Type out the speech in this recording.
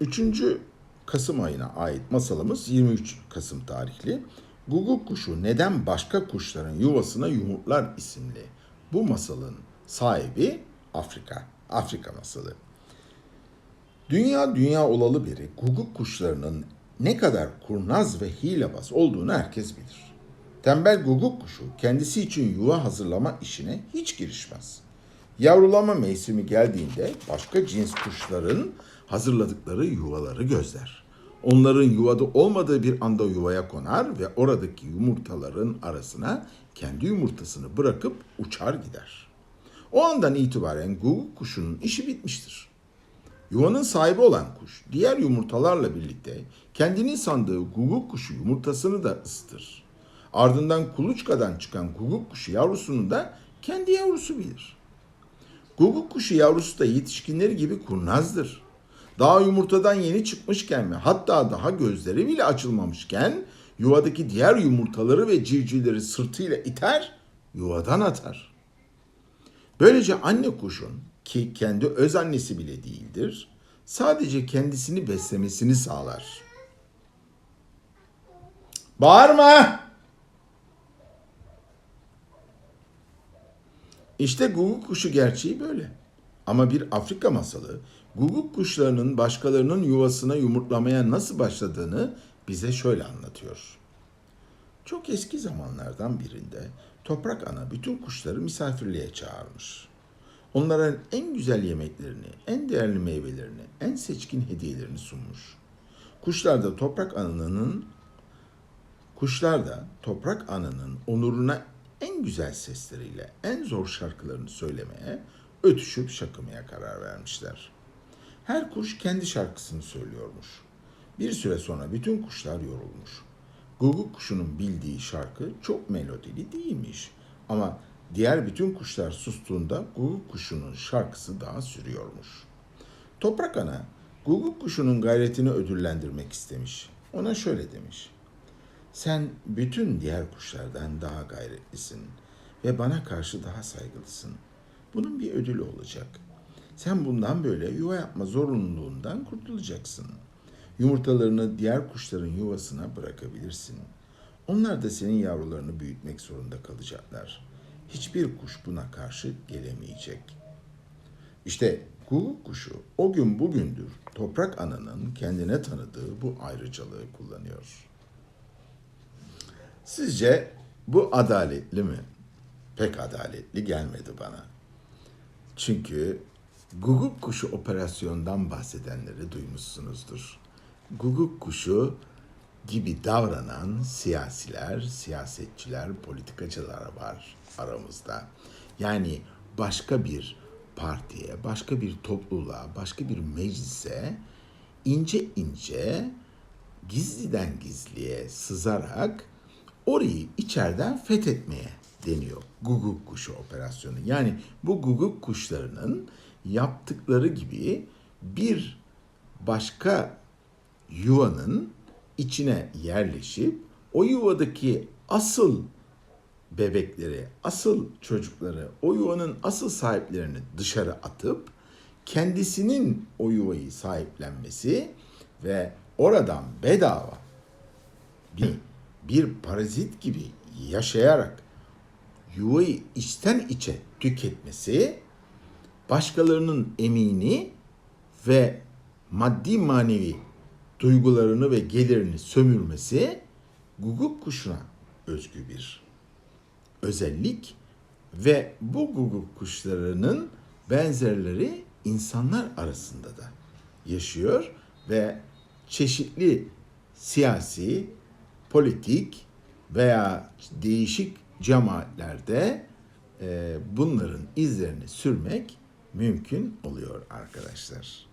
3. Kasım ayına ait masalımız 23 Kasım tarihli. Guguk kuşu neden başka kuşların yuvasına yumurtlar isimli. Bu masalın sahibi Afrika. Afrika masalı. Dünya dünya olalı beri guguk kuşlarının ne kadar kurnaz ve hilebaz olduğunu herkes bilir. Tembel guguk kuşu kendisi için yuva hazırlama işine hiç girişmez. Yavrulama mevsimi geldiğinde başka cins kuşların hazırladıkları yuvaları gözler. Onların yuvada olmadığı bir anda yuvaya konar ve oradaki yumurtaların arasına kendi yumurtasını bırakıp uçar gider. O andan itibaren guguk kuşunun işi bitmiştir. Yuvanın sahibi olan kuş diğer yumurtalarla birlikte kendinin sandığı guguk kuşu yumurtasını da ısıtır. Ardından kuluçkadan çıkan guguk kuşu yavrusunu da kendi yavrusu bilir. Guguk kuşu yavrusu da yetişkinleri gibi kurnazdır. Daha yumurtadan yeni çıkmışken ve hatta daha gözleri bile açılmamışken yuvadaki diğer yumurtaları ve civcivleri sırtıyla iter, yuvadan atar. Böylece anne kuşun ki kendi öz annesi bile değildir, sadece kendisini beslemesini sağlar. Bağırma! İşte guguk kuşu gerçeği böyle. Ama bir Afrika masalı guguk kuşlarının başkalarının yuvasına yumurtlamaya nasıl başladığını bize şöyle anlatıyor. Çok eski zamanlardan birinde toprak ana bütün kuşları misafirliğe çağırmış. Onlara en güzel yemeklerini, en değerli meyvelerini, en seçkin hediyelerini sunmuş. Kuşlar da toprak ananın Kuşlar da toprak ananın onuruna en güzel sesleriyle en zor şarkılarını söylemeye, ötüşüp şakımaya karar vermişler. Her kuş kendi şarkısını söylüyormuş. Bir süre sonra bütün kuşlar yorulmuş. Guguk kuşunun bildiği şarkı çok melodili değilmiş. Ama diğer bütün kuşlar sustuğunda guguk kuşunun şarkısı daha sürüyormuş. Toprak ana guguk kuşunun gayretini ödüllendirmek istemiş. Ona şöyle demiş. Sen bütün diğer kuşlardan daha gayretlisin ve bana karşı daha saygılısın. Bunun bir ödülü olacak. Sen bundan böyle yuva yapma zorunluluğundan kurtulacaksın. Yumurtalarını diğer kuşların yuvasına bırakabilirsin. Onlar da senin yavrularını büyütmek zorunda kalacaklar. Hiçbir kuş buna karşı gelemeyecek. İşte guguk kuşu o gün bugündür toprak ananın kendine tanıdığı bu ayrıcalığı kullanıyor. Sizce bu adaletli mi? Pek adaletli gelmedi bana. Çünkü guguk kuşu operasyondan bahsedenleri duymuşsunuzdur. Guguk kuşu gibi davranan siyasiler, siyasetçiler, politikacılar var aramızda. Yani başka bir partiye, başka bir topluluğa, başka bir meclise ince ince gizliden gizliye sızarak orayı içeriden fethetmeye deniyor. Guguk kuşu operasyonu. Yani bu guguk kuşlarının yaptıkları gibi bir başka yuvanın içine yerleşip o yuvadaki asıl bebekleri, asıl çocukları, o yuvanın asıl sahiplerini dışarı atıp kendisinin o yuvayı sahiplenmesi ve oradan bedava bir bir parazit gibi yaşayarak yuvayı içten içe tüketmesi başkalarının emini ve maddi manevi duygularını ve gelirini sömürmesi guguk kuşuna özgü bir özellik ve bu guguk kuşlarının benzerleri insanlar arasında da yaşıyor ve çeşitli siyasi, politik veya değişik cemaatlerde e, bunların izlerini sürmek mümkün oluyor arkadaşlar.